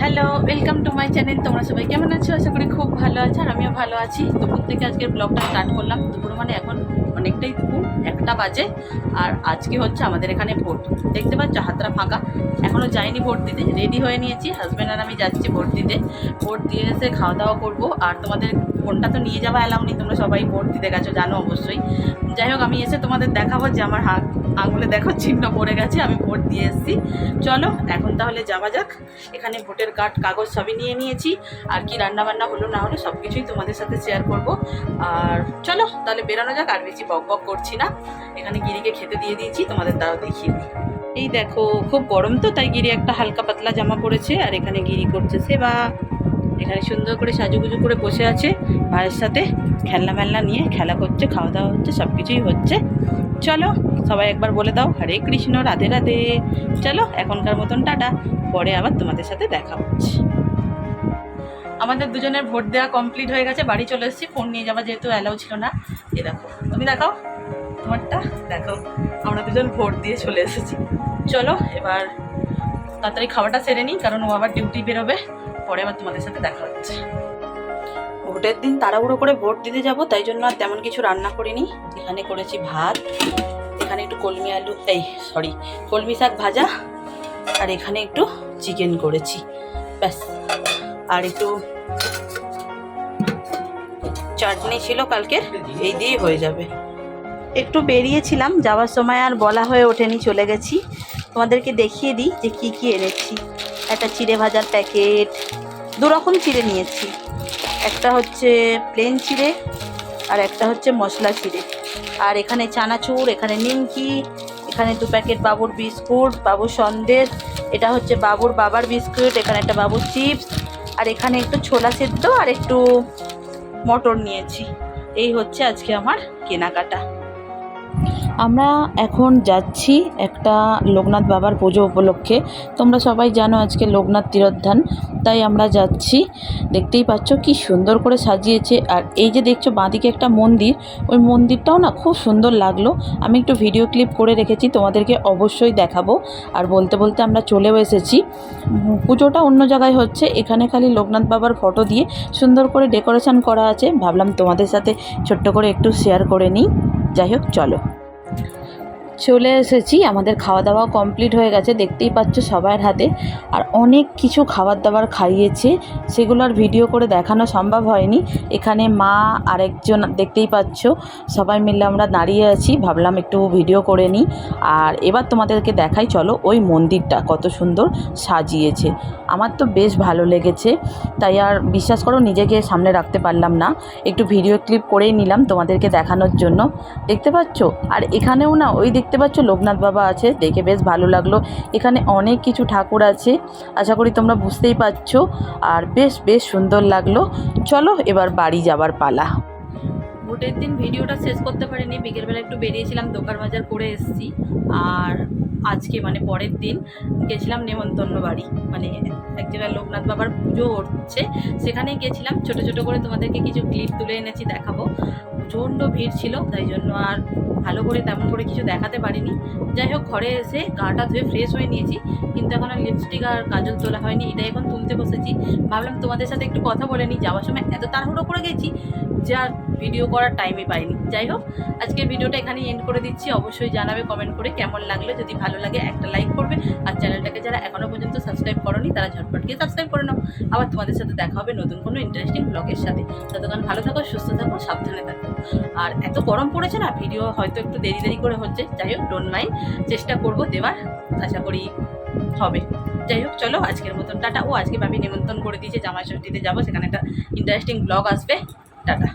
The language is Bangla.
Hello welcome to my channel তোমরা সবাই কেমন আছো? আশা করি খুব ভালো আছো আর আমিও ভালো আছি। দুপুর থেকে আজকের ব্লগটা স্টার্ট করলাম। দুপুর মানে এখন অনেকটাই দুপুর একটা বাজে। আর আজকে হচ্ছে আমাদের এখানে ভোট। দেখতে পাচ্ছ হাতরা ফাঁকা। এখনও যাইনি ভোট দিতে রেডি হয়ে নিয়েছি। হাজব্যান্ড আর আমি যাচ্ছি ভোট দিতে। ভোট দিয়ে এসে খাওয়া দাওয়া করব। আর তোমাদের ফোনটা তো নিয়ে যাওয়া এলাম নি তোমরা সবাই ভোট দিতে গেছো, জানো অবশ্যই। যাই হোক, আমি এসে তোমাদের দেখাবো যে আমার হাত, আঙুলে দেখো চিহ্ন পড়ে গেছে, আমি ভোট দিয়ে এসেছি। চলো, এখন তাহলে যাওয়া যাক। এখানে ভোটের কার্ড, কাগজ সবই নিয়ে নিয়েছি। আর কি রান্না বান্না হলো না হলো সব কিছুই তোমাদের সাথে শেয়ার করব। আর চলো, তাহলে বেরোনো যাক, আর বেশি বক বক করছি না। এখানে গিরিকে খেতে দিয়ে দিয়েছি, তোমাদের তাও দেখিয়ে দিই। এই দেখো, খুব গরম তো, তাই গিরি একটা হালকা পাতলা জামা পরেছে, আর এখানে গিরি করছে সেবা। এখানে সুন্দর করে সাজুগুজু করে বসে আছে। ভাইয়ের সাথে খেলনা মেলনা নিয়ে খেলা করছে, খাওয়া দাওয়া হচ্ছে সব কিছুই হচ্ছে। চলো, সবাই একবার বলে দাও, হরে কৃষ্ণ, রাধে রাধে। চলো, এখনকার মতন টাটা। পরে আবার তোমাদের সাথে দেখা হচ্ছে। আমাদের দুজনের ভোট দেওয়া কমপ্লিট হয়ে গেছে, বাড়ি চলে এসেছি ফোন নিয়ে যাওয়া যেহেতু অ্যালাউ ছিল না। এ দেখো, তুমি দেখাও, তোমারটা দেখো আমরা দুজন ভোট দিয়ে চলে এসেছি। চলো, এবার তাড়াতাড়ি খাওয়াটা সেরে নিই, কারণ ও আবার ডিউটি বেরোবে। পরে আবার তোমাদের সাথে দেখা হচ্ছে। ভোটের দিন তাড়াহুড়ো করে ভোট দিতে যাব, তাই জন্য আর তেমন কিছু রান্না করিনি। এখানে করেছি ভাত, এখানে একটু কলমি আলু, এই সরি কলমি শাক ভাজা, আর এখানে একটু চিকেন করেছি। ব্যাস। আর একটু চাটনি ছিল কালকে, এই দিয়ে হয়ে যাবে। একটু বেরিয়েছিলাম, যাওয়ার সময় আর বলা হয়ে ওঠেনি, চলে গেছি। তোমাদেরকে দেখিয়ে দিই যে কি কি এনেছি। একটা চিড়ে ভাজার প্যাকেট, দু রকম চিড়ে নিয়েছি। একটা হচ্ছে প্লেন চিড়ে আর একটা হচ্ছে মশলা চিড়ে। আর এখানে চানাচুর, এখানে নিমকি, এখানে দু প্যাকেট বাবুর বিস্কুট, বাবুর সন্দেশ, এটা হচ্ছে বাবুর বাবার বিস্কুট, এখানে একটা বাবুর চিপস, আর এখানে একটু ছোলা সেদ্ধ আর একটু মটর নিয়েছি। এই হচ্ছে আজকে আমার কেনাকাটা। আমরা এখন যাচ্ছি একটা লোকনাথ বাবার পুজো উপলক্ষে। তোমরা সবাই জানো আজকে লোকনাথ তীরোদ্ধান তাই আমরা যাচ্ছি। দেখতেই পাচ্ছ কি সুন্দর করে সাজিয়েছে। আর এই যে দেখছ বাঁদিকে একটা মন্দির, ওই মন্দিরটাও না খুব সুন্দর লাগল। আমি একটু ভিডিও ক্লিপ করে রেখেছি, তোমাদেরকে অবশ্যই দেখাবো। আর বলতে বলতে আমরা চলেও এসেছি। পুজোটা অন্য জায়গায় হচ্ছে, এখানে খালি লোকনাথ বাবার ফটো দিয়ে সুন্দর করে ডেকোরেশন করা আছে। ভাবলাম তোমাদের সাথে ছোট্ট করে একটু শেয়ার করে নিই। যাই হোক, চলো। চলে এসেছি, আমাদের খাওয়া দাওয়া কমপ্লিট হয়ে গেছে, দেখতেই পাচ্ছ সবার হাতে। আর অনেক কিছু খাবার দাবার খাইয়েছে, সেগুলো আর ভিডিও করে দেখানো সম্ভব হয়নি। এখানে মা আরেকজন, দেখতেই পাচ্ছ, সবাই মিলে আমরা দাঁড়িয়ে আছি, ভাবলাম একটু ভিডিও করে নিই। আর এবার তোমাদেরকে দেখাই, চলো ওই মন্দিরটা কত সুন্দর সাজিয়েছে। আমার তো বেশ ভালো লেগেছে, তাই আর বিশ্বাস করো নিজেকে সামনে রাখতে পারলাম না। একটু ভিডিও ক্লিপ করেই নিলাম তোমাদেরকে দেখানোর জন্য। দেখতে পাচ্ছ? আর এখানেও না, ওই দেখতে পাচ্ছ লোকনাথ বাবা আছে, দেখে বেশ ভালো লাগল। এখানে অনেক কিছু ঠাকুর আছে, আশা করি তোমরা বুঝতেই পারছ। আর বেশ বেশ সুন্দর লাগল। চলো এবার বাড়ি যাবার পালা। ভোটের দিন ভিডিওটা শেষ করতে পারিনি, বিকেলবেলা একটু বেরিয়েছিলাম, দোকান বাজার করে এসেছি। আর আজকে মানে পরের দিন গেছিলাম নেমন্তন্ন বাড়ি মানে এক জায়গায় লোকনাথ বাবার পুজো হচ্ছে। সেখানেই গেছিলাম, ছোট ছোট করে তোমাদেরকে কিছু ক্লিপ তুলে এনেছি, দেখাবো। প্রচণ্ড ভিড় ছিল, তাই জন্য আর ভালো করে তেমন করে কিছু দেখাতে পারিনি। যাই হোক, ঘরে এসে গাটা ধুয়ে ফ্রেশ হয়ে নিয়েছি, কিন্তু এখন আর লিপস্টিক আর কাজল তোলা হয়নি এটা এখন তুলতে বসেছি। ভাবলাম তোমাদের সাথে একটু কথা বলে নিই, যাওয়ার সময় এত তাড়াহুড়ো করে গেছি যে আর ভিডিও করার টাইমই পাইনি। যাই হোক, আজকের ভিডিওটা এখানেই এন্ড করে দিচ্ছি। অবশ্যই জানাবে কমেন্ট করে কেমন লাগল। যদি ভালো লাগে, একটা লাইক করবে। আর চ্যানেলটাকে যারা এখনও পর্যন্ত সাবস্ক্রাইব করনি, তারা ঝটপট গিয়ে সাবস্ক্রাইব করে নাও। আবার তোমাদের সাথে দেখা হবে নতুন কোনো ইন্টারেস্টিং ব্লগের সাথে। ততক্ষণ ভালো থাকো, সুস্থ থাকো, সাবধানে থাকো। আর এত গরম পড়েছে না, ভিডিও হয়তো একটু দেরি দেরি করে হচ্ছে। যাই হোক ডোন্ট মাইন্ড চেষ্টা করব দেওয়ার। আশা করি হবে। যাই হোক, চলো আজকের মতন, টাটা। ও, আজকে ভাবি নিমন্ত্রণ করে দিয়েছে জামাই ষষ্ঠীতে যাব। সেখানে একটা ইন্টারেস্টিং ব্লগ আসবে। টাটা।